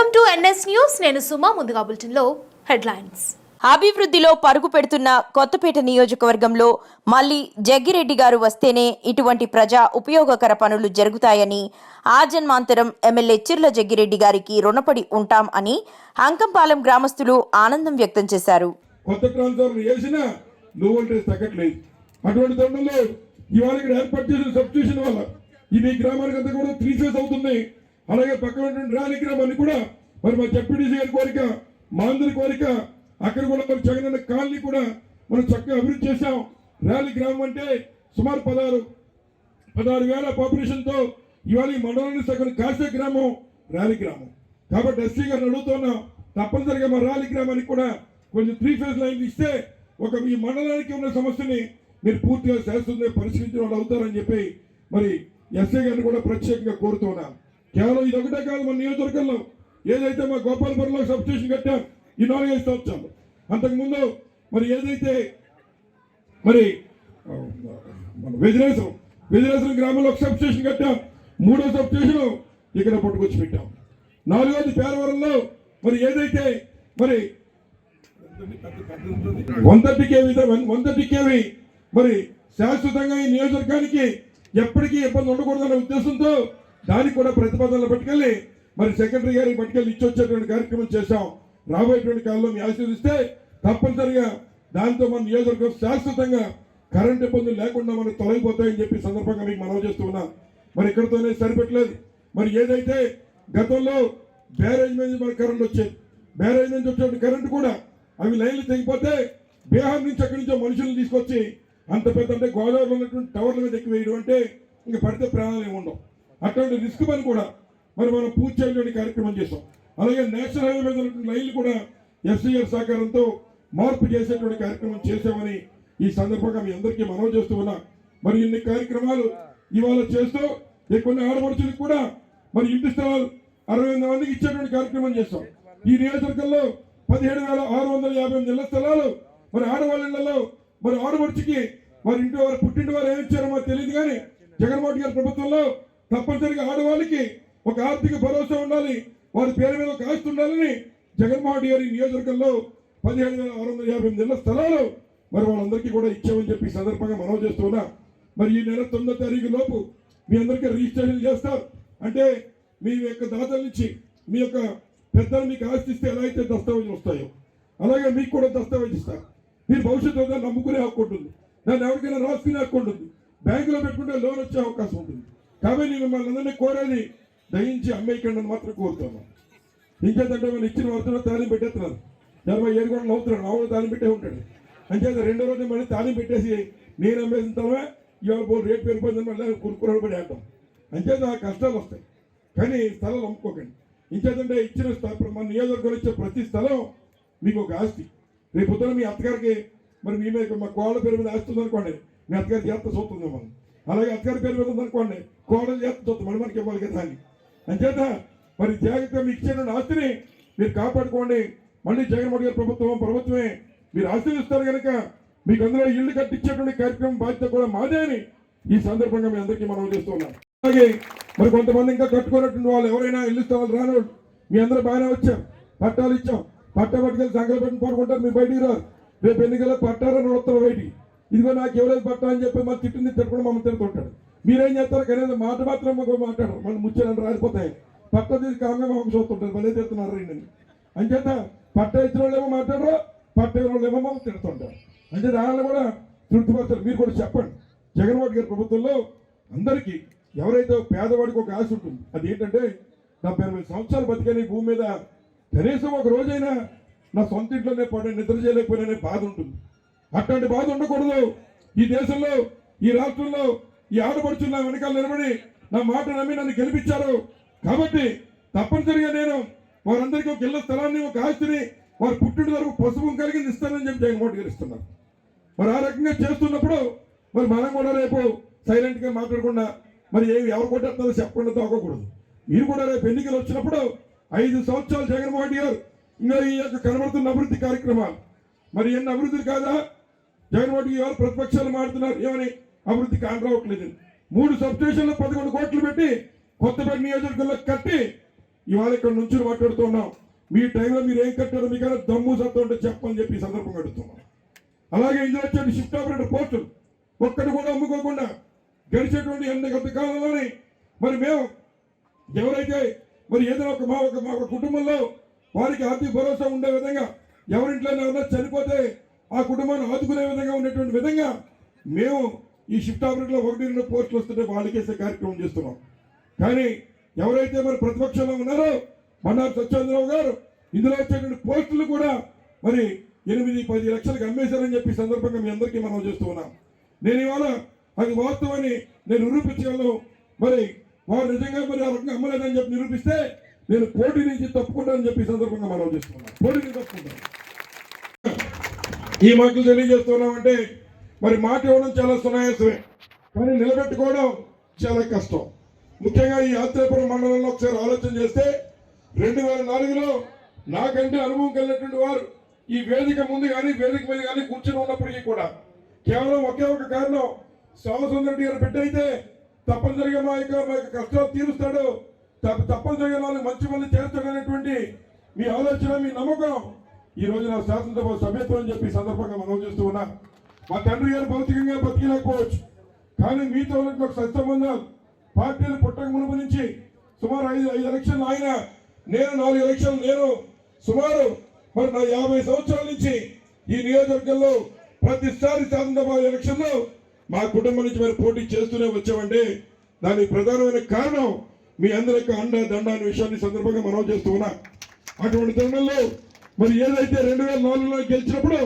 Welcome to NS news. నేను సుమా ముందుగా బులెటిన్లో హెడ్లైన్స్. అభివృద్ధిలో పరుగు పెడుతున్న కొత్తపేట నియోజకవర్గంలో మళ్ళీ జగ్గిరెడ్డి గారు వస్తేనే ఇటువంటి ప్రజా ఉపయోగకర పనులు జరుగుతాయని ఆజన్మాంతరం ఎమ్మెల్యే చిర్ల జగ్గిరెడ్డి గారికి రుణపడి ఉంటాం అని అంకంపాలెం గ్రామస్తులు ఆనందం వ్యక్తం చేశారు. కొత్త ట్రాన్స్ఫార్మర్ వోల్టేజ్ తగ్గట్లేదు అటువంటి తరుణంలో ఇవాళ ఇక్కడ ఏర్పాటు చేసిన సబ్స్టిట్యూషన్ వల్ల మీ గ్రామానికి అంతా కూడా త్రీ ఫేస్ అవుతుంది అలాగే పక్కన రాని గ్రామాన్ని కూడా మరి మా జడ్పీటీసీ గారి కోరిక మా అందరి కోరిక అక్కడ కూడా మరి జగనన్న కాలనీ కూడా మనం చక్కగా అభివృద్ధి చేశాం. ర్యాలీ గ్రామం అంటే సుమారు పదహారు పదహారు వేల పాపులేషన్తో ఇవాళ ఈ మండలాన్ని సగం కాసే గ్రామం ర్యాలీ గ్రామం. కాబట్టి ఎస్సీ గారిని అడుగుతున్నాం తప్పనిసరిగా మా ర్యాలీ గ్రామానికి కూడా కొంచెం త్రీ ఫేజ్ లైన్ ఇస్తే ఒక ఈ మండలానికి ఉన్న సమస్యని మీరు పూర్తిగా శాశ్వతంగా పరిష్కరించిన వాళ్ళు అవుతారని చెప్పి మరి ఎస్ఏ గారిని కూడా ప్రత్యేకంగా కోరుతున్నాను కేవలం ఇది ఒకటే కాదు మన నియోజకవర్గంలో ఏదైతే మా గోపాలపురంలో సబ్స్టేషన్ కట్టాం ఈ నాలుగైదు సంవత్సరాలు. అంతకుముందు మరి ఏదైతే మరి ఆ, మన వెజినేశ్వరం వెజినేశ్వరం గ్రామంలో ఒక సబ్స్టేషన్ కట్టాం మూడో సబ్స్టేషన్ ఇక్కడ పట్టుకొచ్చి పెట్టాం. నాలుగోది పేరవరంలో మరి ఏదైతే మరి వంద టికేవి వంద టికేవి మరి శాశ్వతంగా ఈ నియోజకవర్గానికి ఎప్పటికీ ఇబ్బంది ఉండకూడదనే ఉద్దేశంతో దానికి కూడా ప్రతిపాదనలు పట్టుకెళ్ళి మరి సెక్రటరీ గారికి పట్టుకెళ్ళి ఇచ్చొచ్చేటువంటి కార్యక్రమం చేశాం. రాబోయేటువంటి కాలంలో మీ ఆశీర్దిస్తే తప్పనిసరిగా దాంతో మన నియోజకవర్గం శాశ్వతంగా కరెంట్ ఇబ్బందులు లేకుండా మనకు తొలగిపోతాయని చెప్పి సందర్భంగా మీకు మనవి చేస్తూ ఉన్నా. మరి ఇక్కడతోనే సరిపెట్టలేదు. మరి ఏదైతే గతంలో బ్యారేజ్ నుంచి మన కరెంట్ వచ్చేది బ్యారేజ్ నుంచి వచ్చే కరెంట్ కూడా అవి లైన్లు తెగిపోతే బీహార్ నుంచి అక్కడి నుంచో మనుషులను తీసుకొచ్చి అంత పెద్ద అంటే గోదావరిలో ఉన్నటువంటి టవర్ల మీద ఎక్కి వేయడం అంటే ఇంకా పడితే ప్రాణాలు ఏమి ఉండవు. అటువంటి రిస్క్ పని కూడా మరి మనం పూర్తి చేయడానికి కార్యక్రమం చేస్తాం అలాగే నేషనల్ హైవే మీద లైన్లు కూడా ఎఫ్సీఆర్ సహకారంతో మార్పు చేసేటువంటి కార్యక్రమం చేశామని ఈ సందర్భంగా మీ అందరికీ మనవి చేస్తూ ఉన్నా. మరి ఇన్ని కార్యక్రమాలు ఇవాళ చేస్తూ ఈ కొన్ని ఆడపడుచులకు కూడా మరి ఇంటి స్థలాలు అరవై ఎనిమిది మందికి ఇచ్చేటువంటి కార్యక్రమం చేస్తాం ఈ నియోజకవర్గంలో పదిహేడు వేల ఆరు వందల యాభై ఎనిమిది ఇళ్ళ స్థలాలు మరి ఆడవాళ్ళలో మరి ఆడపడుచుకి వారి ఇంటి వారు పుట్టింటి వారు ఏమి ఇచ్చారో మాకు తెలియదు కానీ జగన్మోహన్ గారి ప్రభుత్వంలో తప్పనిసరిగా ఆడవాళ్ళకి ఒక ఆర్థిక భరోసా ఉండాలి. వారి పేరు మీద ఒక ఆస్తి ఉండాలని జగన్మోహన్ గారి నియోజకవర్గంలో పదిహేడు వేల ఆరు వందల యాభై ఎనిమిది స్థలాలు మరి వాళ్ళందరికీ కూడా ఇచ్చామని చెప్పి సందర్భంగా మనవి చేస్తున్నా మరి ఈ నెల తొమ్మిదో తారీఖు లోపు మీ అందరికీ రిజిస్ట్రేషన్ చేస్తారు. అంటే మీ యొక్క దాతల నుంచి మీ యొక్క పెద్దలు మీకు ఆస్తిస్తే ఎలా అయితే దస్తావేజులు వస్తాయో అలాగే మీకు కూడా దస్తావేజ్ ఇస్తారు. మీరు భవిష్యత్తులో దాన్ని నమ్ముకునే హక్కు ఉంటుంది. దాన్ని ఎవరికైనా రాసుకునే హక్కు ఉంటుంది. బ్యాంకులో పెట్టుకుంటే లోన్ వచ్చే అవకాశం ఉంటుంది. కాబట్టి నేను మిమ్మల్ని అందరినీ కోరేది దయించి అమ్మేయకండి అని మాత్రం కోరుతున్నాను ఇంకేదంటే మనం ఇచ్చిన వర్తలో తాళం పెట్టేస్తున్నారు. ఎనభై ఏడు కూడా నవ్వుతున్నాడు. ఆవులు తాళం పెట్టే ఉంటాడు. అంచేత రెండో రోజు మళ్ళీ తాళం పెట్టేసి నేను అమ్మేసిన తర్వాత ఇవాళ పోలు రేట్ పెరిగిపోయిందని మళ్ళీ కురుకురాలు పడి ఆడటం. అంచేత ఆ కష్టాలు వస్తాయి. కానీ స్థలాలు అమ్ముకోకండి. ఇంకేదంటే ఇచ్చిన స్థలం మన నియోజకవర్గంలో ఇచ్చే ప్రతి స్థలం మీకు ఒక ఆస్తి. రేపు పొద్దున మీ అత్తగారికి మరి మీ మీద మా కోళ్ళ పేరు మీద ఆస్తి ఉందనుకోండి మీ అత్తగారి చేత చూస్తుంది మనం అలాగే అత్తగారి పేరు మీద ఉందనుకోండి కోడలు చేత చూస్తుంది మనం మనకి ఇవ్వాలి కదా అని. అంచేత మరి జాగ్రత్త మీకు ఇచ్చిన ఆస్తిని మీరు కాపాడుకోండి. మళ్ళీ జగన్మోహన్ గారి ప్రభుత్వం ప్రభుత్వమే మీరు ఆశీర్విస్తారు కనుక మీకు అందులో ఇల్లు కట్టించేటువంటి కార్యక్రమం బాధ్యత కూడా మాదే అని ఈ సందర్భంగా మీ అందరికీ మనం చేస్తున్నాం అలాగే మరి కొంతమంది ఇంకా కట్టుకున్నటువంటి వాళ్ళు ఎవరైనా ఇల్లు స్థలాలు రాని మీ అందరూ బాగానే వచ్చారు. పట్టాలు ఇచ్చాం. పట్టా పట్టుకెళ్ళి సంఘాలు పెట్టి పడుకుంటారు. మీరు బయటికి రారు. రేపు ఎన్నికల్లో పట్టారని వస్తారు బయటికి ఇదిగో నాకు ఎవరైతే పట్టా అని చెప్పి మరి తిట్టింది తిట్టకుండా మమ్మల్ని తిడుతుంటాడు. మీరేం చేస్తారు కనీసం మాట మాత్రం మాకు మాట్లాడరు మన ముచ్చాలని రాలిపోతాయి. పట్ట తీసి కామే మాకు చూస్తుంటారు. భలే తిడుతున్నారు రండి. అంచేత పట్ట ఇచ్చిన వాళ్ళు ఏమో మాట్లాడరు పట్ట ఇచ్చిన వాళ్ళు ఏమో మాకు తిడుతుంటారు. అంటే వాళ్ళని కూడా తృప్తిపరచారు మీరు కూడా చెప్పండి. జగన్మోహన్ గారి ప్రభుత్వంలో అందరికీ ఎవరైతే పేదవాడికి ఒక ఆశ ఉంటుంది అది ఏంటంటే డెబ్బై ఎనభై సంవత్సరాలు బతికని భూమి మీద కనీసం ఒక రోజైనా నా సొంత ఇంట్లోనే పడి నిద్ర చేయలేకపోయిననే బాధ ఉంటుంది. అట్లాంటి బాధ ఉండకూడదు. ఈ దేశంలో ఈ రాష్ట్రంలో ఈ ఆడపడుచున్న వెనకాల నిలబడి నా మాట నమ్మి నన్ను గెలిపించారు. కాబట్టి తప్పనిసరిగా నేను వారందరికీ ఒక ఇళ్ళ స్థలాన్ని ఒక ఆస్తిని వారు పుట్టిన వరకు పసుపు కలిగి ఇస్తానని చెప్పి జగన్మోహన్ గారు ఇస్తున్నారు మరి ఆ రకంగా చేస్తున్నప్పుడు మరి మనం కూడా రేపు సైలెంట్గా మాట్లాడకుండా మరి ఏమి ఎవరు కొట్టేస్తున్నారో చెప్పకుండా తోకకూడదు. మీరు కూడా రేపు ఎన్నికలు వచ్చినప్పుడు ఐదు సంవత్సరాలు జగన్మోహన్ గారు ఇంకా ఈ యొక్క కనబడుతున్న అభివృద్ధి కార్యక్రమాలు. మరి ఎన్ని అభివృద్ధులు కాదా? జగన్మోహన్ గారు ప్రతిపక్షాలు మాడుతున్నారు ఏమని? అభివృద్ధి కాని రావట్లేదు మూడు సబ్ స్టేషన్లు పదకొండు కోట్లు పెట్టి కొత్తపేట నియోజకవర్గంలో కట్టి ఇవాళ ఇక్కడ నుంచి మాట్లాడుతున్నాం మీ టైంలో మీరు ఏం కట్టారో మీకైనా దమ్ము సత్తా ఉంటే చెప్పని చెప్పి సందర్భం సందర్భంగా అడుగుతున్నాం అలాగే ఇందులో వచ్చే షిఫ్ట్ ఆపరేటర్ పోస్టులు ఒక్కటి కూడా అమ్ముకోకుండా గడిచేటువంటి ఎన్ని గత కాలంలోనే మరి మేము ఎవరైతే మరి ఏదైనా ఒక మా ఒక మా ఒక కుటుంబంలో వారికి ఆర్థిక భరోసా ఉండే విధంగా ఎవరింట్లో ఎవరైనా చనిపోతే ఆ కుటుంబాన్ని ఆదుకునే విధంగా ఉన్నటువంటి విధంగా మేము ఈ షిఫ్ట్ ఆపరేటర్లో ఒకటి రెండు పోస్టులు వస్తుంటే వాళ్ళకేసే కార్యక్రమం చేస్తున్నాం. కానీ ఎవరైతే మరి ప్రతిపక్షంలో ఉన్నారో మన్నార్ సత్యేంద్రరావు గారు ఇందులో వచ్చేటువంటి పోస్టులు కూడా మరి ఎనిమిది పది లక్షలకు అమ్మేశారని చెప్పి సందర్భంగా మీ అందరికీ మనం చేస్తూ ఉన్నాం. నేను ఇవాళ అది వాస్తవాన్ని నేను నిరూపించగలను. మరి వారు నిజంగా మరి ఆ రకంగా అమ్మలేదని చెప్పి నిరూపిస్తే నేను పోటీ నుంచి తప్పుకుంటానని చెప్పి సందర్భంగా మనం చేస్తున్నాను పోటీ నుంచి తప్పుకుంటాను ఈ మాటలు తెలియజేస్తున్నామంటే మరి మాట ఇవ్వడం చాలా సునాయాసమే. కానీ నిలబెట్టుకోవడం చాలా కష్టం. ముఖ్యంగా ఈ యాత్రాపురం మండలంలో ఒకసారి ఆలోచన చేస్తే రెండు వేల నాలుగులో నాకంటే అనుభవం కలిగినటువంటి వారు ఈ వేదిక ముందు కానీ వేదిక మీద కానీ కూర్చుని ఉన్నప్పటికీ కూడా కేవలం ఒకే ఒక కారణం. శ్యామసుందరెడ్డి గారు బిడ్డ అయితే తప్పనిసరిగా మా యొక్క మా యొక్క కష్టాలు తీరుస్తాడు. తప్ప- తప్పనిసరిగా నాలుగు మంచి మంది చేస్తాడనేటువంటి మీ ఆలోచన మీ నమ్మకం. ఈ రోజు నా శాసనసభ సభ్యత్వం అని చెప్పి సందర్భంగా మనం చేస్తూ ఉన్నా. మా తండ్రి గారు భౌతికంగా బతికలేకపోవచ్చు. కానీ మీతో ఉన్నటువంటి ఒక సత్సంబంధాలు పార్టీలు పుట్టక మునుపు నుంచి సుమారు ఐదు ఐదు ఎలక్షన్లు ఆయన నేను నాలుగు ఎలక్షన్లు నేను సుమారు మరి నా యాభై సంవత్సరాల నుంచి ఈ నియోజకవర్గంలో ప్రతిసారి శాసనసభ ఎలక్షన్లో మా కుటుంబం నుంచి మరి పోటీ చేస్తూనే వచ్చామండి. దానికి ప్రధానమైన కారణం మీ అందరి యొక్క అండ దండ అనే విషయాన్ని సందర్భంగా మనం చేస్తూ ఉన్నా. అటువంటి తరుణంలో మరి ఏదైతే రెండు వేల నాలుగులో గెలిచినప్పుడు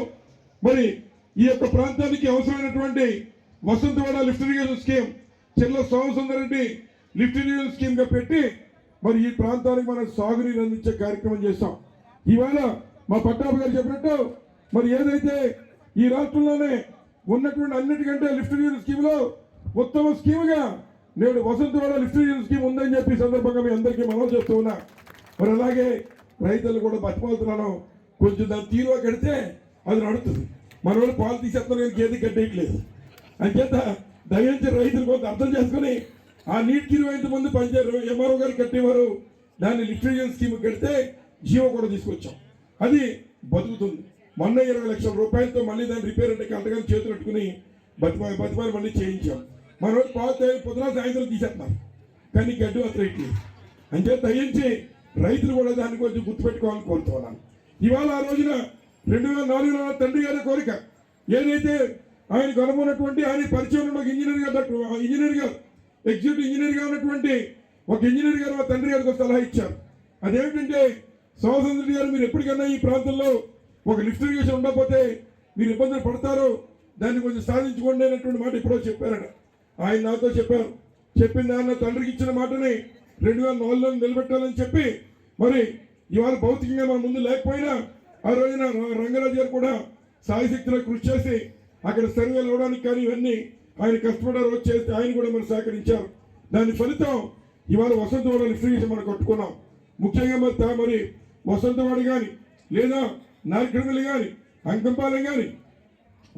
మరి ఈ యొక్క ప్రాంతానికి అవసరమైనటువంటి Vasanthawada lift irrigation scheme Chella Somasundar Reddy lift irrigation స్కీమ్గా పెట్టి మరి ఈ ప్రాంతానికి మనం సాగునీరు అందించే కార్యక్రమం చేస్తాం ఇవాళ మా పట్టాభి గారు చెప్పినట్టు మరి ఏదైతే ఈ రాష్ట్రంలోనే ఉన్నటువంటి అన్నిటికంటే లిఫ్ట్ ఇరిగేషన్ స్కీమ్లో ఉత్తమ స్కీమ్గా నేడు వసంతవాడ లిఫ్ట్ ఇరిగేషన్ స్కీమ్ ఉందని చెప్పి సందర్భంగా మీ అందరికీ మనం చేస్తూ ఉన్నా. మరి అలాగే రైతులు కూడా బతిమాలుతున్నాను. కొంచెం దాన్ని తీరువ కడితే అది నడుతుంది మన వాళ్ళు పాలు తీసేస్తున్నారు కానీ గేదె కట్టేయట్లేదు. అంచేత దయించి రైతులు కొంత అర్థం చేసుకుని ఆ నీటికి ఇరవై ఐదు మంది పనిచేయరు ఎంఆర్ఓ గారు కట్టేవారు దాన్ని లిక్విడేషన్ స్కీమ్ కడితే జీవో కూడా తీసుకొచ్చాం. అది బతుకుతుంది. మొన్న ఇరవై లక్షల రూపాయలతో మళ్ళీ దాన్ని రిపేర్ అంటే కంటగానే చేతులు పెట్టుకుని బతిమా బతిమాలు మళ్ళీ చేయించాం. మన రోజు పాలు పొద్దున సాయంత్రం తీసేస్తున్నారు. కానీ గడ్డి మాత్రం అంతే దయించి రైతులు కూడా దాన్ని కొంచెం గుర్తుపెట్టుకోవాలని కోరుతున్నాను. ఇవాళ ఆ రోజున రెండు వేల నాలుగులో నా తండ్రి గారి కోరిక ఏదైతే ఆయన కనుగొన్నటువంటి ఆయన పరిచయం ఉన్న ఒక ఇంజనీర్ గారు డాక్టర్ ఇంజనీర్ గారు ఎగ్జిక్యూటివ్ ఇంజనీర్గా ఉన్నటువంటి ఒక ఇంజనీర్ గారు మా తండ్రి గారికి సలహా ఇచ్చారు. అదేమిటంటే సోమసుందరి గారు మీరు ఎప్పటికైనా ఈ ప్రాంతంలో ఒక లిఫ్ట్ ఇరిగేషన్ ఉండకపోతే మీరు ఇబ్బందులు పడతారు దాన్ని కొంచెం సాధించుకోండి అనేటువంటి మాట ఎప్పుడో చెప్పారట. ఆయన నాతో చెప్పారు. చెప్పిన నాన్న తండ్రికి ఇచ్చిన మాటని రెండు వేల నాలుగులో నిలబెట్టాలని చెప్పి మరి ఇవాళ భౌతికంగా మా ముందు లేకపోయినా ఆ రోజున రంగరాజు గారు కూడా సాయశక్తిలో కృషి చేసి అక్కడ సర్వేలు అవడానికి కానీ ఇవన్నీ ఆయన కష్టపడారు వచ్చేసి ఆయన కూడా మనం సహకరించారు. దాని ఫలితం ఇవాళ వసంతవాడ లిఫ్ట్ మనం కట్టుకున్నాం. ముఖ్యంగా మరి తా- మరి వసంతవాడి కానీ లేదా నార్కడమిల్లి కానీ అంకంపాలెం కానీ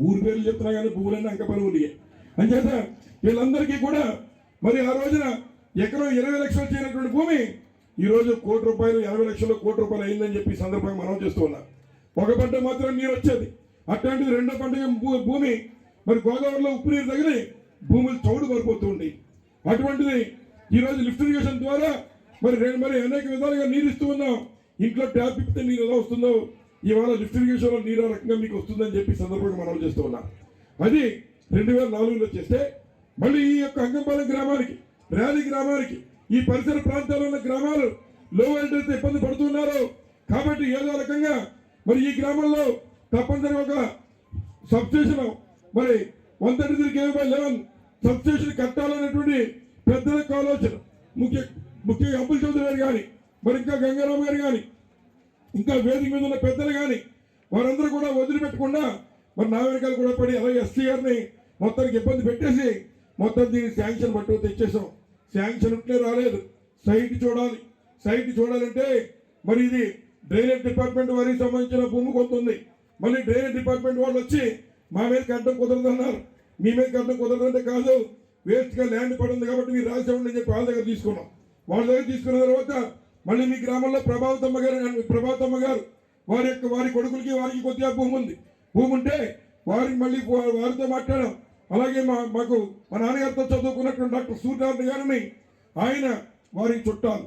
ఊరి పేర్లు చెప్తున్నా కానీ భూములన్నీ అంకపల్లి ఊరిగే అంచేత వీళ్ళందరికీ కూడా మరి ఆ రోజున ఎకరం ఇరవై లక్షలు చేయనటువంటి భూమి ఈ రోజు కోటి రూపాయలు ఎనభై లక్షలు కోటి రూపాయలు అయిందని చెప్పి సందర్భంగా మనం చేస్తూ ఉన్నాం. ఒక పంట మాత్రం నీరు వచ్చేది. అట్లాంటిది రెండో పంట భూమి మరి గోదావరిలో ఉప్పు నీరు తగిలి భూములు చౌడు పడిపోతుంది అటువంటిది ఈ రోజు లిఫ్ట్ ఇరిగేషన్ ద్వారా మరి రెండు మరి అనేక విధాలుగా నీరు ఇస్తూ ఉన్నాం. ఇంట్లో ట్యాప్ ఇప్పితే నీరు ఎలా వస్తుందో ఇవాళ లిఫ్ట్ ఇరిగేషన్లో నీరు ఆ రకంగా మీకు వస్తుందని చెప్పి సందర్భంగా మనం చేస్తూ ఉన్నాం. అది రెండు వేల నాలుగులో చేస్తే మళ్ళీ ఈ యొక్క అంగంపాలెం గ్రామానికి ర్యాలీ గ్రామానికి ఈ పరిసర ప్రాంతాల్లో ఉన్న గ్రామాలు లో వోల్టేజ్ ఇబ్బంది పడుతున్నారు కాబట్టి ఏదో రకంగా మరి ఈ గ్రామంలో తప్పనిసరి ఒక సబ్స్టేషన్ మరి one thirty three KV by eleven substation కట్టాలనేటువంటి పెద్దలకు ఆలోచన. ముఖ్య ముఖ్యంగా అబ్బుల్ చౌదరి గారు కానీ మరి ఇంకా గంగారాం గారు కానీ ఇంకా వేదిక మీద ఉన్న పెద్దలు కానీ వారందరూ కూడా వదిలిపెట్టకుండా మరి నా వెనకాల కూడా పడి అలాగే ఎస్సీ గారిని మొత్తానికి ఇబ్బంది పెట్టేసి మొత్తం దీన్ని శాంక్షన్ పట్టు తెచ్చేసాం శాంక్షన్ ఉంటే రాలేదు. సైట్ చూడాలి. సైట్ చూడాలంటే మరి ఇది డ్రైనేజ్ డిపార్ట్మెంట్ వారికి సంబంధించిన భూమి కొంత ఉంది. మళ్ళీ డ్రైనేజ్ డిపార్ట్మెంట్ వాళ్ళు వచ్చి మా మీద కట్టడం కుదరదన్నారు. మీ మీద కట్టడం కుదరదంటే కాదు వేస్ట్గా ల్యాండ్ పడింది కాబట్టి మీరు రాసేవండి చెప్పి వాళ్ళ దగ్గర తీసుకున్నాం. వాళ్ళ దగ్గర తీసుకున్న తర్వాత మళ్ళీ మీ గ్రామంలో ప్రభావతమ్మ గారు ప్రభావతమ్మ గారు వారి యొక్క వారి కొడుకులకి వారికి కొద్దిగా భూమి ఉంది. భూమి ఉంటే వారికి మళ్ళీ వారితో మాట్లాడడం అలాగే మా మాకు మా నాన్నగారితో చదువుకున్నటువంటి డాక్టర్ సూర్యనారాయణ గారిని ఆయన వారి చుట్టాలు.